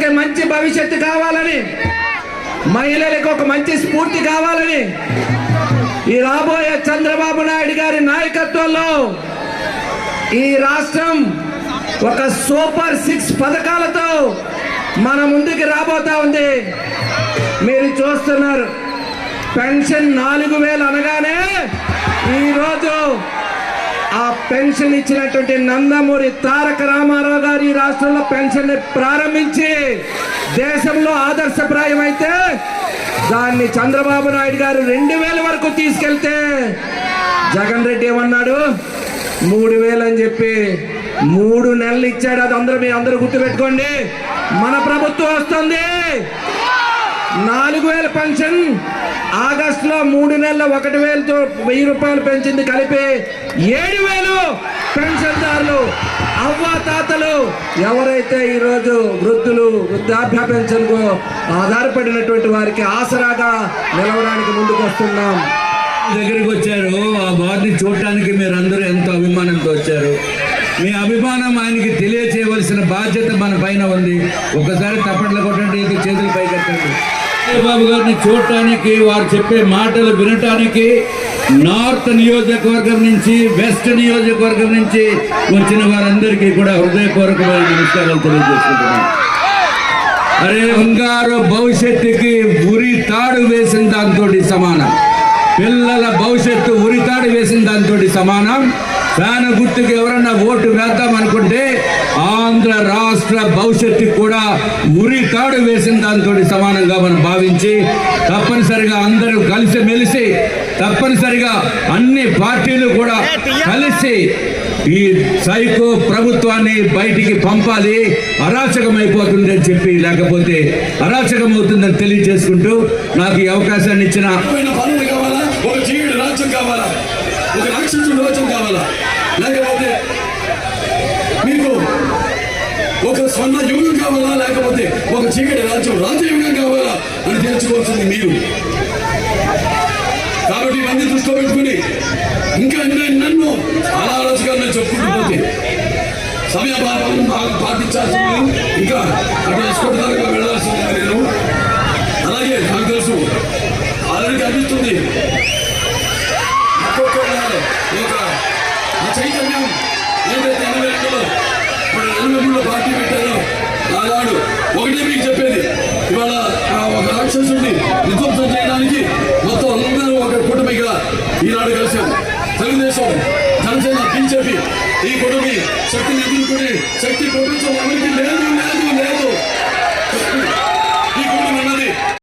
యువతకి మంచి భవిష్యత్తు కావాలని మహిళలకు ఒక మంచి స్ఫూర్తి కావాలని ఈ రాబోయే చంద్రబాబు నాయుడు గారి నాయకత్వంలో ఈ రాష్ట్రం ఒక సూపర్ సిక్స్ పథకాలతో మన ముందుకు రాబోతా ఉంది. మీరు చూస్తున్నారు పెన్షన్ నాలుగు వేలు అనగానే ఈరోజు ఆ పెన్షన్ ఇచ్చినటువంటి నందమూరి తారక రామారావు గారు ఈ రాష్ట్రంలో పెన్షన్ ప్రారంభించి దేశంలో ఆదర్శప్రాయం అయితే దాన్ని చంద్రబాబు నాయుడు గారు రెండు వేల వరకు తీసుకెళ్తే జగన్ రెడ్డి ఏమన్నాడు? మూడు వేలు అని చెప్పి మూడు నెలలు ఇచ్చాడు. అది అందరూ మీ అందరూ గుర్తుపెట్టుకోండి. మన ప్రభుత్వం వస్తుంది. నాలుగు వేల పెన్షన్ ఆగస్టులో మూడు నెలల ఒకటి వేలతో వెయ్యి రూపాయలు పెంచింది కలిపి ఏడు వేలు పెన్షన్దారులు అవ్వ తాతలు ఎవరైతే ఈరోజు వృద్ధులు వృద్ధాప్య పెన్షన్కు ఆధారపడినటువంటి వారికి ఆసరాగా నిలవడానికి ముందుకు వస్తున్నాం దగ్గరికి వచ్చారు. ఆ వారిని చూడటానికి మీరందరూ ఎంతో అభిమానంతో వచ్చారు. మీ అభిమానం ఆయనకి తెలియచేయవలసిన బాధ్యత మన పైన ఉంది. ఒకసారి తప్పట్లు కొట్టండి చేతులు పైకెత్తండి. బాబు గారిని చూడటానికి వారు చెప్పే మాటలు వినటానికి నార్త్ నియోజకవర్గం నుంచి వెస్ట్ నియోజకవర్గం నుంచి వచ్చిన వారందరికీ కూడా హృదయపూర్వకమైన నమస్కారాలు తెలియజేసుకుంటున్నాను. అరే బంగారు భవిష్యత్తుకి ఉరి తాడు వేసిన దాంతో సమానం. పిల్లల భవిష్యత్తు ఉరితాడు వేసిన దాంతో సమానం. ఫ్యాన్ గుర్తుకు ఎవరన్నా ఓటు వేద్దాం అనుకుంటే రాష్ట్ర భవిష్యత్తుకి కూడా ఉరితాడు వేసిన దాంతో సమానంగా మనం భావించి తప్పనిసరిగా అందరూ కలిసి మెలిసి తప్పనిసరిగా అన్ని పార్టీలు కూడా కలిసి ఈ సైకో ప్రభుత్వాన్ని బయటికి పంపాలి. అరాచకం అయిపోతుంది అని చెప్పి లేకపోతే అరాచకం అవుతుందని తెలియజేసుకుంటూ నాకు ఈ అవకాశాన్ని ఇచ్చిన పైన పనులు కావాలా? ఒక చీకటి రాజ్యం కావాలా? ఒక రాక్షసుడు రాజ్యం కావాలా? లేకపోతే ఒక స్వర్ణ యుగం కావాలా లేకపోతే ఒక చీకటి రాజ్యం రాజయుగం కావాలా అని తెలుసుకోవాల్సింది మీరు. కాబట్టి ఇవన్నీ దృష్టిలో పెట్టుకుని ఇంకా ఎన్నెన్నో చాలా ఆలోచనలు చెప్పుకుంటూ పోతే. సమయ పాటించాల్సింది. ఇంకా అటు ఆనాడు ఒకటే మీకు చెప్పేది. ఇవాళ ఒక రాక్షసుడిని విధ్వంసం చేయడానికి మొత్తం అందరూ ఒక కుటుంబిగా ఈనాడు కలిశారు తెలుగుదేశం జనసేన బీజేపీ ఈ కుటుంబీ శక్తిని ఎదుర్కొనే శక్తి ప్రపంచం అందరికీ లేదు లేదు లేదు.